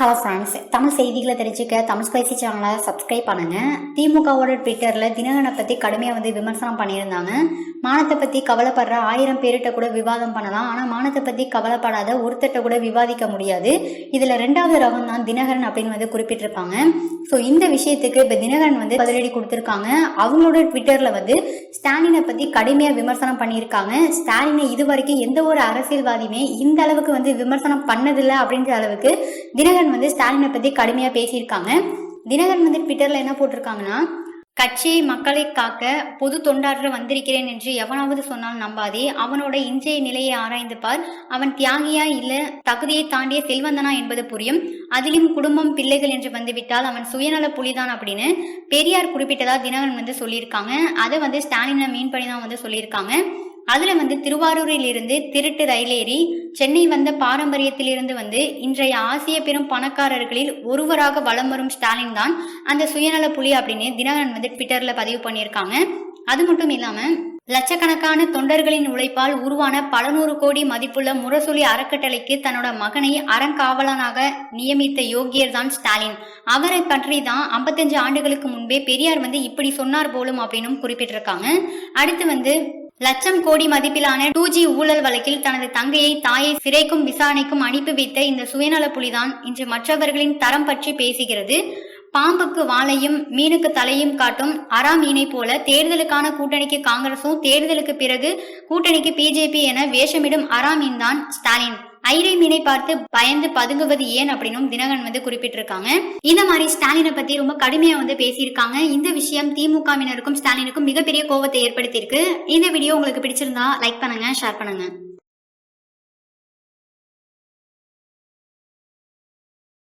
Hello friends Tamil செய்திகளை தெரிஞ்சுக்க Tamil spicy சேனலை சப்ஸ்கிரைப் பண்ணுங்க. திமுகவோட ட்விட்டரில் தினகரனை பற்றி கடுமையாக வந்து விமர்சனம் பண்ணியிருந்தாங்க. மானத்தை பற்றி கவலைப்படுற ஆயிரம் பேர்கிட்ட கூட விவாதம் பண்ணலாம். ஆனால் மானத்தை பற்றி கவலைப்படாத ஒருத்தட்ட கூட விவாதிக்க முடியாது. இதில் ரெண்டாவது ரகம் தான் தினகரன் அப்படின்னு வந்து குறிப்பிட்டிருப்பாங்க. ஸோ இந்த விஷயத்துக்கு இப்போ தினகரன் வந்து பதிலடி கொடுத்துருக்காங்க. அவங்களோட ட்விட்டரில் வந்து ஸ்டாலினை பற்றி கடுமையாக விமர்சனம் பண்ணியிருக்காங்க. ஸ்டாலினை இது வரைக்கும் எந்த ஒரு அரசியல்வாதியுமே இந்த அளவுக்கு வந்து விமர்சனம் பண்ணதில்லை அப்படின்ற அளவுக்கு தினகரன் வந்து ஸ்டாலினை பற்றி கடுமையாக பேசியிருக்காங்க. தினகரன் வந்து ட்விட்டரில் என்ன போட்டிருக்காங்கன்னா கட்சியை மக்களை காக்க பொது தொண்டாற்ற வந்திருக்கிறேன் என்று எவனாவது சொன்னால் நம்பாதே. அவனோட இன்றைய நிலையை ஆராய்ந்து பார் அவன் தியாகியா இல்ல தகுதியை தாண்டிய செல்வந்தனா என்பது புரியும். அதிலும் குடும்பம் பிள்ளைகள் என்று வந்துவிட்டால் அவன் சுயநல புலிதான் அப்படின்னு பெரியார் குறிப்பிட்டதா தினகரன் வந்து சொல்லியிருக்காங்க. அதை வந்து ஸ்டாலினை மீன் பண்ணி தான் வந்து சொல்லியிருக்காங்க. அதுல வந்து திருவாரூரில் இருந்து திருட்டு ரயிலேறி சென்னை வந்த பாரம்பரியத்திலிருந்து வந்து இன்றைய ஆசிய பெரும் பணக்காரர்களில் ஒருவராக வலம் வரும் ஸ்டாலின் தான் அந்த சுயநல புலி அப்படின்னு தினகரன் வந்து ட்விட்டர்ல பதிவு பண்ணியிருக்காங்க. அது மட்டும் இல்லாம லட்சக்கணக்கான தொண்டர்களின் உழைப்பால் உருவான பல நூறு கோடி மதிப்புள்ள முரசொலி அறக்கட்டளைக்கு தன்னோட மகனை அறங்காவலனாக நியமித்த யோகியர் தான் ஸ்டாலின். அவரை பற்றி தான் ஐம்பத்தஞ்சு ஆண்டுகளுக்கு முன்பே பெரியார் வந்து இப்படி சொன்னார் போலும் அப்படின்னும் குறிப்பிட்டிருக்காங்க. அடுத்து வந்து லட்சம் கோடி மதிப்பிலான டூ ஜி ஊழல் வழக்கில் தனது தங்கையை தாயை சிறைக்கும் விசாரணைக்கும் அனுப்பி வைத்த இந்த சுயநல புலிதான் இன்று மற்றவர்களின் தரம் பற்றி பேசுகிறது. பாம்புக்கு வாளையும் மீனுக்கு தலையும் காட்டும் அரா மீனை போல தேர்தலுக்கான கூட்டணிக்கு காங்கிரசும் தேர்தலுக்கு பிறகு கூட்டணிக்கு பிஜேபி என வேஷமிடும் அரா மீன் தான் ஸ்டாலின். ஐரை மீனை பார்த்து பயந்து பதுங்குவது ஏன் அப்படின்னும் தினகரன் வந்து குறிப்பிட்டிருக்காங்க. இந்த மாதிரி ஸ்டாலினை பத்தி ரொம்ப கடுமையா வந்து பேசியிருக்காங்க. இந்த விஷயம் திமுகவினருக்கும் ஸ்டாலினுக்கும் மிகப்பெரிய கோவத்தை ஏற்படுத்தியிருக்கு. இந்த வீடியோ உங்களுக்கு பிடிச்சிருந்தா லைக் பண்ணுங்க ஷேர் பண்ணுங்க.